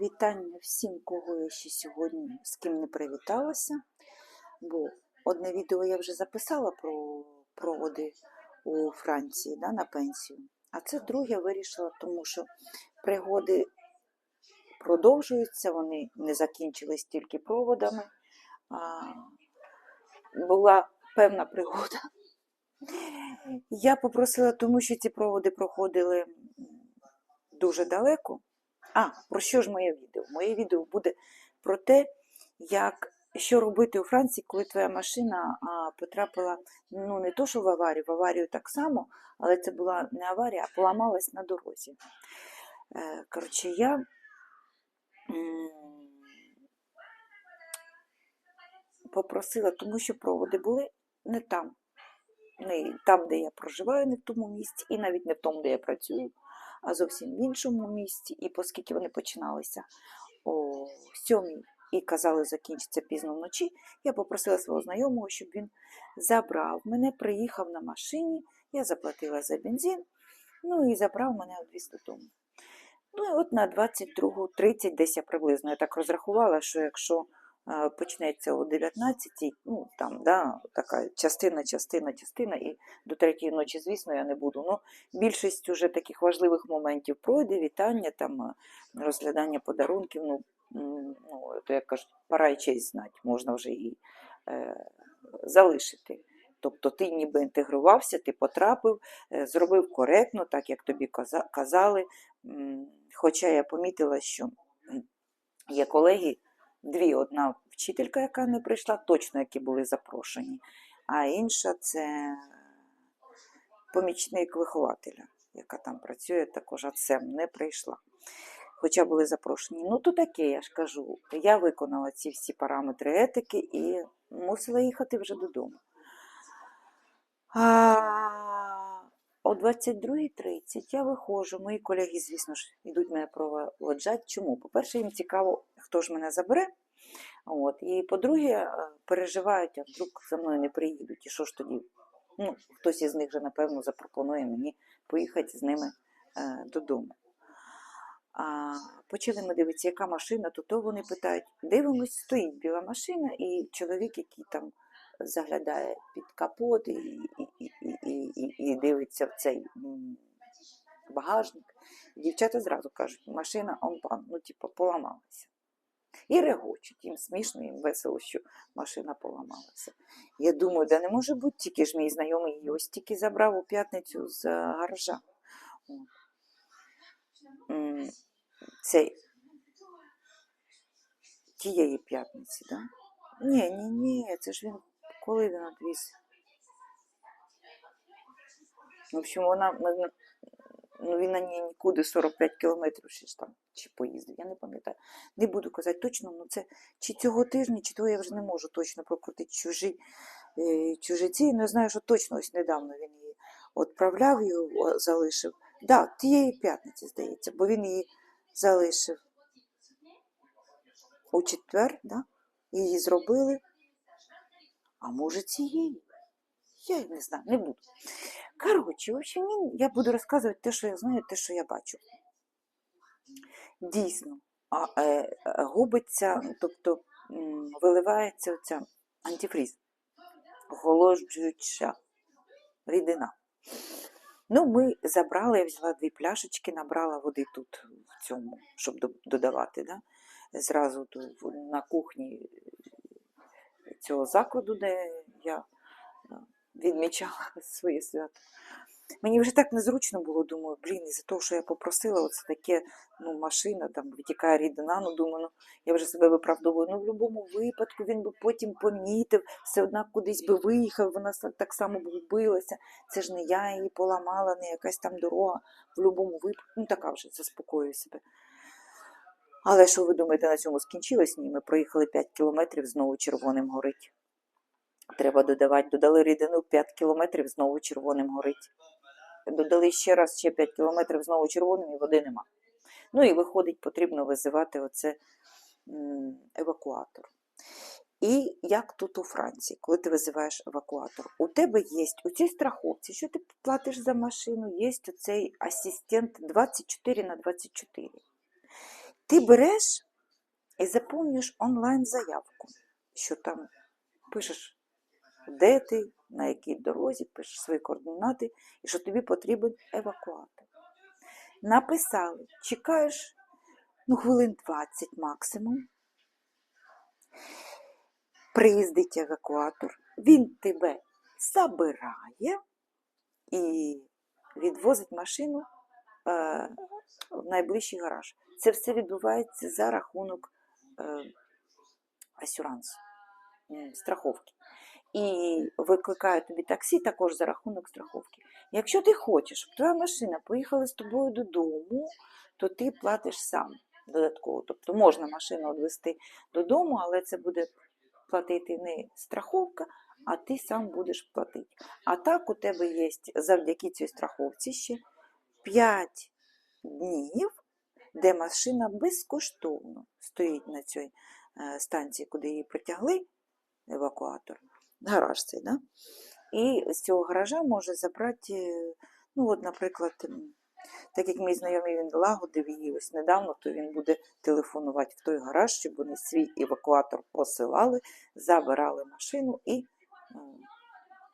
Вітання всім, кого я ще сьогодні з ким не привіталася. Бо одне відео я вже записала про проводи у Франції да, на пенсію. А це друге вирішила, тому що пригоди продовжуються, вони не закінчились тільки проводами. А, була певна пригода. Я попросила, тому що ці проводи проходили дуже далеко. А, про що ж моє відео? Моє відео буде про те, як, що робити у Франції, коли твоя машина а, потрапила ну, не то, що в аварію, в аварію так само, але це була не аварія, а поламалась на дорозі. Е, коротше, я попросила, тому що проводи були не там, не там, де я проживаю, не в тому місці, і навіть не в тому, де я працюю а зовсім в іншому місці. І оскільки вони починалися о сьомій і казали, закінчиться пізно вночі, я попросила свого знайомого, щоб він забрав мене, приїхав на машині, я заплатила за бензин, ну і забрав мене відвіз додому. Ну і от на 22.30 десь я приблизно я так розрахувала, що якщо почнеться о 19 ну там да, така частина, частина, частина, і до третьої ночі, звісно, я не буду. Ну, більшість уже таких важливих моментів пройде, вітання, там розглядання подарунків. Ну, ну то як кажуть, пора і честь знати, можна вже і е, залишити. Тобто ти ніби інтегрувався, ти потрапив, е, зробив коректно, так як тобі казали. Хоча я помітила, що є колеги, дві, одна вчителька, яка не прийшла, точно які були запрошені, а інша це помічник вихователя, яка там працює, також АЦЕМ не прийшла. Хоча були запрошені. Ну, то таке, я ж кажу. Я виконала ці всі параметри етики і мусила їхати вже додому. А о 22.30 я виходжу. Мої колеги, звісно ж, йдуть мене проводжати. Чому? По-перше, їм цікаво, хто ж мене забере. От. І по-друге, е, переживають, а вдруг за мною не приїдуть. І що ж тоді? Ну, хтось із них вже, напевно, запропонує мені поїхати з ними е, додому. А, почали ми дивитися, яка машина, то то вони питають, дивимось, стоїть біла машина, і чоловік, який там заглядає під капот і, і, і, і, і, і дивиться в цей багажник. Дівчата зразу кажуть, машина онпан, ну, типу, поламалася. І регочуть, їм смішно, їм весело, що машина поламалася. Я думаю, да не може бути, тільки ж мій знайомий її ось тільки забрав у п'ятницю з е, гаража. Цей тієї п'ятниці, так? Да? Ні, ні, ні, це ж він коли він відвіз. В общем, вона на- ну, він на ній нікуди 45 кілометрів ще там чи поїздив, я не пам'ятаю. Не буду казати точно, ну це чи цього тижня, чи того я вже не можу точно прокрутити чужі, е, чужі ці. Ну, я знаю, що точно ось недавно він її відправляв, його залишив. Так, да, тієї п'ятниці, здається, бо він її залишив у четвер, да? її зробили. А може цієї? Я не знаю, не буду. Коротше, в общем, я буду розказувати те, що я знаю, те, що я бачу. Дійсно, а, е, е, губиться, ну, тобто виливається оця антифріз, охолоджуюча рідина. Ну, ми забрали, я взяла дві пляшечки, набрала води тут в цьому, щоб додавати. Да? Зразу на кухні цього закладу, де я відмічала своє свято. Мені вже так незручно було, думаю, блін, із-за того, що я попросила, оце таке, ну, машина, там витікає рідина, ну, думаю, ну, я вже себе виправдовую. Ну, в будь-якому випадку він би потім помітив, все одно кудись би виїхав, вона так само б губилася. Це ж не я її поламала, не якась там дорога. В будь-якому випадку, ну, така вже заспокоюю себе. Але що ви думаєте, на цьому скінчилось? Ні, ми проїхали 5 кілометрів, знову червоним горить. Треба додавати, додали рідину 5 кілометрів, знову червоним горить. Додали ще раз ще 5 кілометрів, знову червоним і води нема. Ну і виходить, потрібно визивати оце евакуатор. І як тут у Франції, коли ти визиваєш евакуатор, у тебе є у цій страховці, що ти платиш за машину, є оцей асистент 24 на 24. Ти береш і заповнюєш онлайн заявку, що там пишеш, де ти, на якій дорозі, пишеш свої координати, і що тобі потрібен евакуатор. Написали, чекаєш ну, хвилин 20 максимум. Приїздить евакуатор, він тебе забирає і відвозить машину е, в найближчий гараж. Це все відбувається за рахунок е, асюрансу, страховки. І викликає тобі таксі також за рахунок страховки. Якщо ти хочеш, щоб твоя машина поїхала з тобою додому, то ти платиш сам додатково. Тобто можна машину відвести додому, але це буде платити не страховка, а ти сам будеш платити. А так у тебе є завдяки цій страховці ще 5 днів, де машина безкоштовно стоїть на цій е, станції, куди її притягли, евакуатор, гараж цей, да? і з цього гаража може забрати, е, ну от, наприклад, так як мій знайомий він лагодив її ось недавно, то він буде телефонувати в той гараж, щоб вони свій евакуатор посилали, забирали машину і е,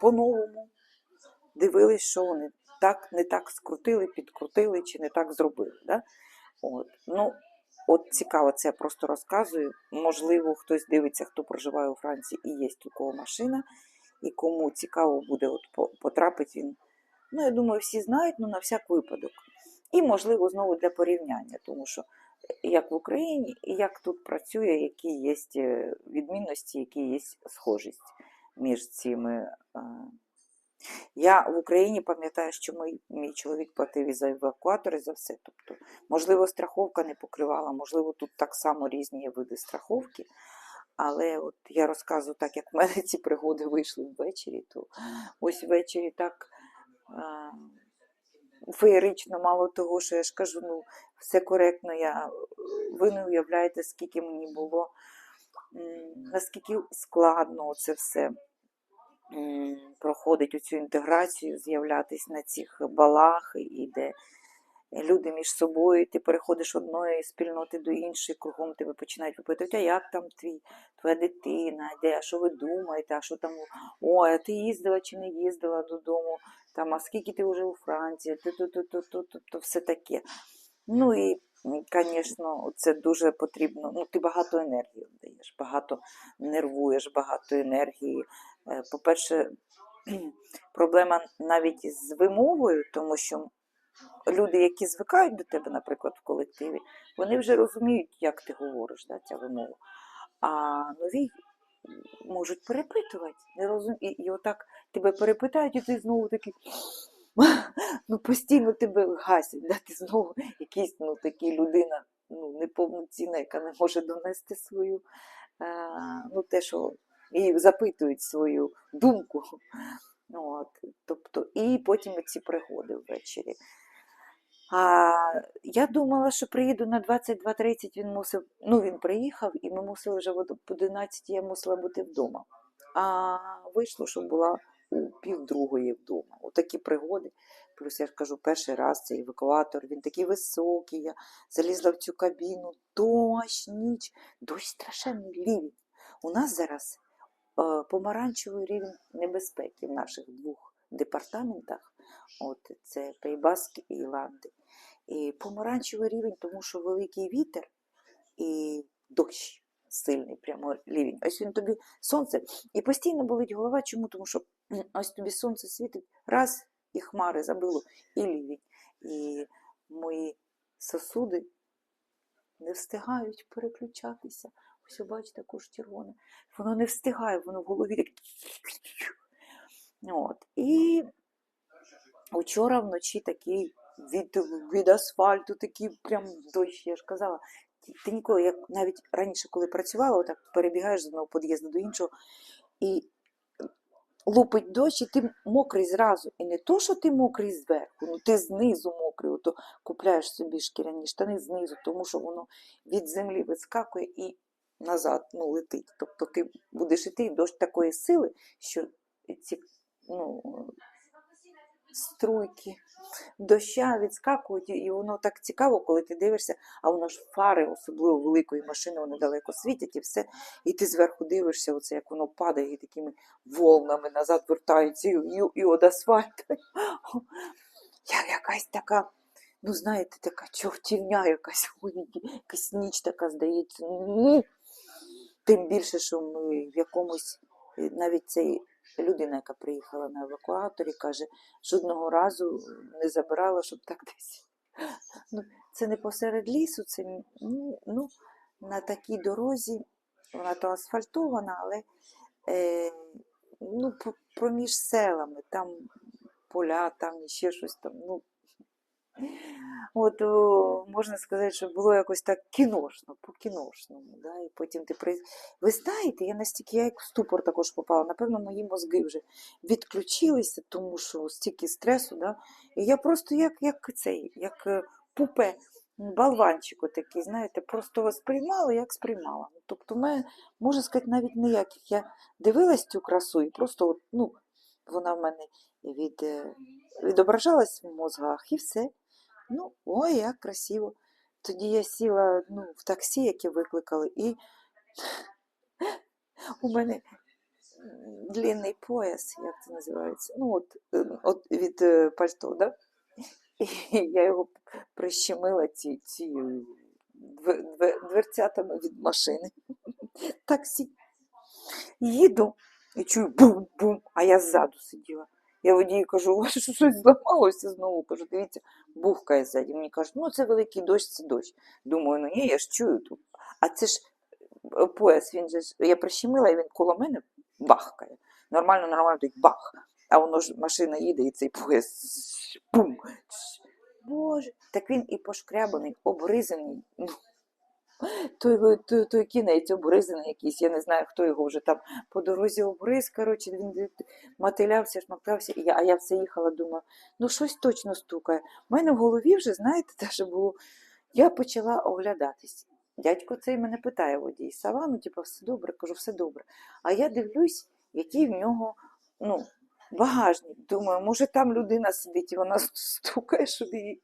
по-новому дивились, що вони так, не так скрутили, підкрутили чи не так зробили. Да? От. Ну, от цікаво, це я просто розказую. Можливо, хтось дивиться, хто проживає у Франції і є у кого машина, і кому цікаво буде от по- потрапить він. Ну, я думаю, всі знають, ну на всяк випадок. І, можливо, знову для порівняння, тому що як в Україні, і як тут працює, які є е, відмінності, які є схожість між цими. Е, Я в Україні пам'ятаю, що мій, мій чоловік платив і за евакуатор, і за все. Тобто, можливо, страховка не покривала, можливо, тут так само різні види страховки. Але от я розказую так, як в мене ці пригоди вийшли ввечері, то ось ввечері так а, феєрично, мало того, що я ж кажу, ну, все коректно, я, ви не уявляєте, скільки мені було, наскільки складно це все проходить оцю інтеграцію, з'являтись на цих балах, і де люди між собою, ти переходиш одної спільноти до іншої, кругом тебе починають випитувати, а як там твій, твоя дитина, де, а що ви думаєте, а що там, ой, а ти їздила чи не їздила додому, там, а скільки ти вже у Франції, то, все таке. Ну і, звісно, це дуже потрібно. Ну, ти багато енергії даєш, багато нервуєш, багато енергії. Е, По-перше, проблема навіть з вимовою, тому що люди, які звикають до тебе, наприклад, в колективі, вони вже розуміють, як ти говориш, да, ця вимова. А нові можуть перепитувати, не розум... і, і отак тебе перепитають, і ти знову такий. Ну, постійно тебе гасять, да? ти знову якийсь ну, такий людина ну, неповноцінна, яка не може донести свою, е, ну, те, що і запитують свою думку. От, тобто, і потім ці пригоди ввечері. А я думала, що приїду на 22.30, він мусив, ну він приїхав, і ми мусили вже в 11 я мусила бути вдома. А вийшло, що була у півдругої вдома. Отакі пригоди. Плюс я ж кажу, перший раз цей евакуатор, він такий високий. Я залізла в цю кабіну, дощ, ніч, дощ страшенний рівень. У нас зараз е, помаранчевий рівень небезпеки в наших двох департаментах. От це Пейбаск і Іланди. І помаранчевий рівень, тому що великий вітер і дощ сильний, прямо рівень. Ось він тобі сонце. І постійно болить голова. Чому? Тому що ось тобі сонце світить, раз і хмари забило, і лівень. І мої сосуди не встигають переключатися. Ось, бачите, також червоне. Воно не встигає, воно в голові так. От. І Учора вночі такий від, від асфальту, такий прям дощ, я ж казала. Ти ніколи, як навіть раніше, коли працювала, отак перебігаєш з одного під'їзду до іншого, і лупить дощ, і ти мокрий зразу. І не то, що ти мокрий зверху, ну ти знизу мокрий, ото купляєш собі шкіряні штани знизу, тому що воно від землі вискакує і назад ну, летить. Тобто ти будеш іти, дощ такої сили, що ці, ну, струйки доща відскакують, і- воно так цікаво, коли ти дивишся, а воно ж фари, особливо великої машини, вони далеко світять і все. І ти зверху дивишся, оце як воно падає і такими волнами назад вертається, і, і, і від асфальту. Я якась така, ну знаєте, така чортівня якась, якась ніч така здається. Ну, Тим більше, що ми в якомусь, навіть цей людина, яка приїхала на евакуаторі, каже, жодного разу не забирала, щоб так десь. Ну, це не посеред лісу, це ну, ну, на такій дорозі, вона то асфальтована, але е, ну, проміж селами, там поля, там ще щось там. Ну, От о, можна сказати, що було якось так кіношно, по-кіношному. Да? І потім ти при... Ви знаєте, я настільки я як в ступор також попала. Напевно, мої мозги вже відключилися, тому що стільки стресу, да? і я просто як, як цей, як е, пупе, болванчик такий, знаєте, просто сприймала, як сприймала. Тобто, мене, можна сказати, навіть ніяких. Я дивилась цю красу і просто от, ну, вона в мене від, е, відображалась в мозгах і все. Ну, ой, як красиво. Тоді я сіла ну, в таксі, яке викликали, і у мене длинний пояс, як це називається, ну, от, е, от від е, пальто, да? І я його прищемила ці, ці две- две- дверцятами від машини. Таксі. Їду і чую бум-бум, а я ззаду сиділа. Я водію кажу, у вас що щось зламалося знову. Кажу, дивіться, бухкає ззаді. Мені кажуть, ну це великий дощ, це дощ. Думаю, ну ні, я ж чую тут. А це ж е, пояс, він же я прищемила, і він коло мене бахкає. Нормально, нормально, так бах. А воно ж машина їде, і цей пояс бум. Боже, так він і пошкрябаний, обризаний. Той, той, той кінець обризаний якийсь, я не знаю, хто його вже там по дорозі обриз, коротше, він мотилявся, шмактався, і я, а я все їхала, думаю, ну щось точно стукає. У мене в голові вже, знаєте, те, що було, я почала оглядатись. Дядько цей мене питає водій, Сава, ну типу, все добре, кажу, все добре. А я дивлюсь, який в нього ну, багажник. Думаю, може там людина сидить і вона стукає, щоб її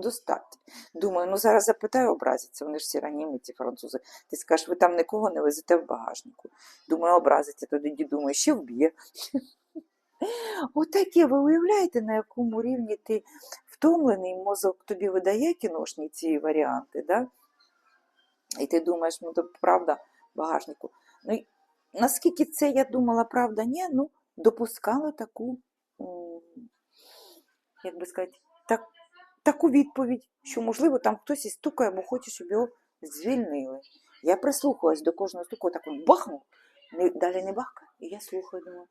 достати. Думаю, ну зараз запитаю, образяться, вони ж всі раніми, ці французи. Ти скажеш, ви там нікого не везете в багажнику. Думаю, образиться, тоді думаю, ще вб'є. Отаке, ви уявляєте, на якому рівні ти втомлений, мозок тобі видає кіношні ці варіанти, да? і ти думаєш, ну то правда багажнику. Ну, наскільки це я думала, правда, ні, ну, допускала таку, як би сказати, так, таку відповідь, що, можливо, там хтось і стукає, бо хоче, щоб його звільнили. Я прислухалась до кожного стуку, так от бахнув, далі не бахкає. І я слухаю, думаю.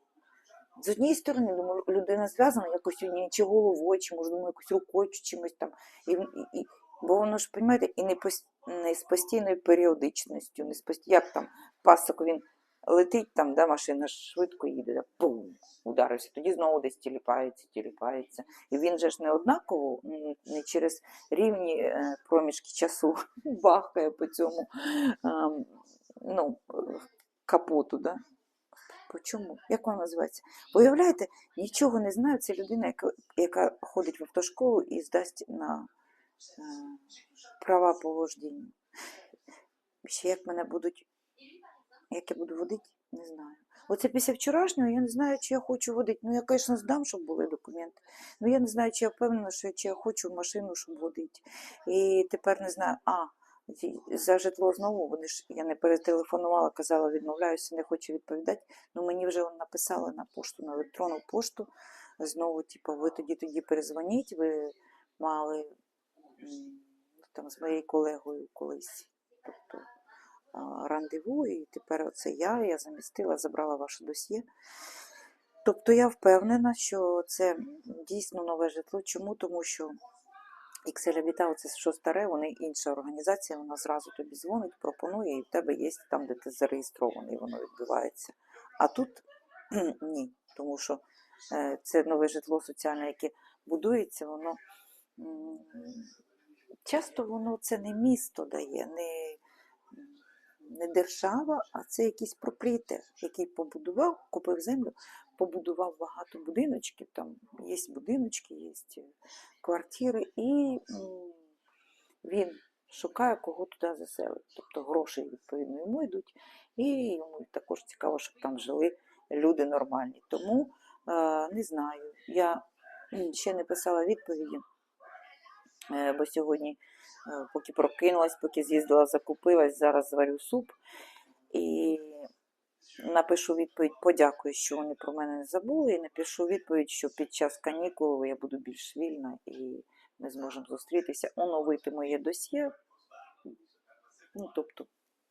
З однієї сторони, думаю, людина зв'язана якось чи головою, чи може, думаю, якось рукою, чи чимось там. І, і, і, бо воно ж, розумієте, і не, пос, не з постійною періодичністю, не з пост... як там пасок він летить, там, да, машина швидко їде, да, пум, ударився, тоді знову десь тіліпається, тіліпається. І він же ж не однаково, не через рівні е, проміжки часу бахкає по цьому ну, капоту. Да? Чому? Як вона називається? Виявляєте, нічого не знаю. Це людина, яка, яка ходить в автошколу і здасть на е, права по вождінню. Ще як мене будуть, як я буду водити, не знаю. Оце після вчорашнього я не знаю, чи я хочу водити. Ну, я, звісно, здам, щоб були документи. Ну, я не знаю, чи я впевнена, що чи я хочу машину, щоб водити. І тепер не знаю, а, за житло знову, вони ж, я не перетелефонувала, казала, відмовляюся, не хочу відповідати. Ну, мені вже написали на пошту, на електронну пошту. Знову, типу, ви тоді тоді перезвоніть, ви мали там з моєю колегою колись. Тобто рандеву, і тепер оце я, я замістила, забрала ваше досьє. Тобто я впевнена, що це дійсно нове житло. Чому? Тому що XL Habitat, це що старе, вони інша організація, вона зразу тобі дзвонить, пропонує, і в тебе є там, де ти зареєстрований, воно відбувається. А тут ні, тому що е, це нове житло соціальне, яке будується, воно часто воно це не місто дає, не, не держава, а це якийсь проприєтер, який побудував, купив землю, побудував багато будиночків, там є будиночки, є квартири, і він шукає, кого туди заселити. Тобто гроші, відповідно, йому йдуть, і йому також цікаво, щоб там жили люди нормальні. Тому е, не знаю. Я ще не писала відповіді, е, бо сьогодні, е, поки прокинулась, поки з'їздила, закупилась, зараз зварю суп. І напишу відповідь, подякую, що вони про мене не забули, і напишу відповідь, що під час канікул я буду більш вільна і ми зможемо зустрітися, оновити моє досьє, ну, тобто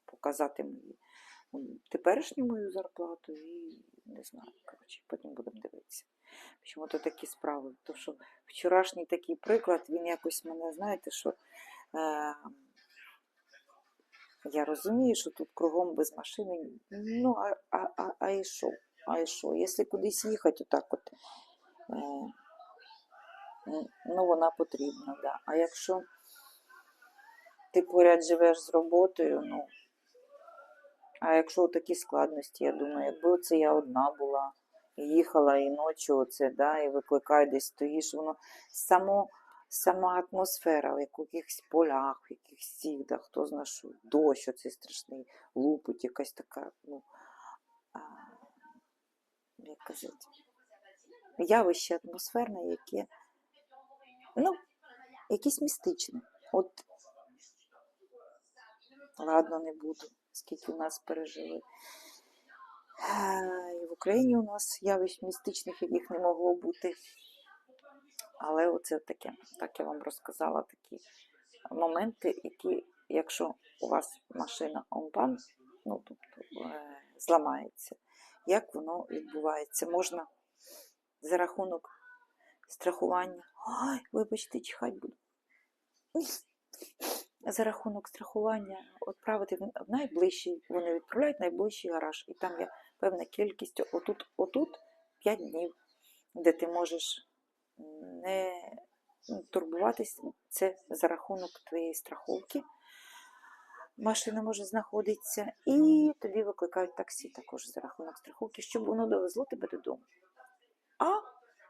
показати мої теперішню мою зарплату і не знаю, коротше, потім будемо дивитися. Чому то такі справи? То що вчорашній такий приклад, він якось мене, знаєте, що е, я розумію, що тут кругом без машини. Ну, а, а, а, і що? А і що? Якщо кудись їхати, отак от, е, ну, вона потрібна, да. А якщо ти поряд живеш з роботою, ну, а якщо такі складності, я думаю, якби це я одна була, і їхала і ночі оце, да, і викликаю десь стоїш, воно само, сама атмосфера в якихось полях, в якихось сіх, хто знає, що дощ оцей страшний, лупить, якась така, ну, а, як казати, явище атмосферне, яке, ну, якесь містичне. От, ладно, не буду, скільки в нас пережили. І в Україні у нас явищ містичних, яких не могло бути. Але оце таке, так я вам розказала такі моменти, які, якщо у вас машина онпан, ну, тобто е, зламається, як воно відбувається? Можна за рахунок страхування. Ой, вибачте, чихать буду. За рахунок страхування відправити в найближчий, вони відправляють в найближчий гараж. І там є певна кількість, отут, отут 5 днів, де ти можеш не турбуватись, це за рахунок твоєї страховки. Машина може знаходитися, і тобі викликають таксі також за рахунок страховки, щоб воно довезло тебе додому. А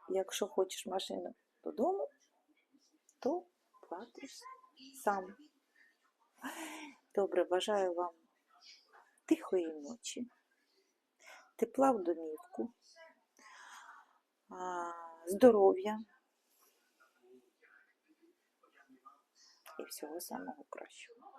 якщо хочеш машину додому, то платиш сам. Добре, бажаю вам тихої ночі, тепла в домівку, здоров'я і всього самого кращого.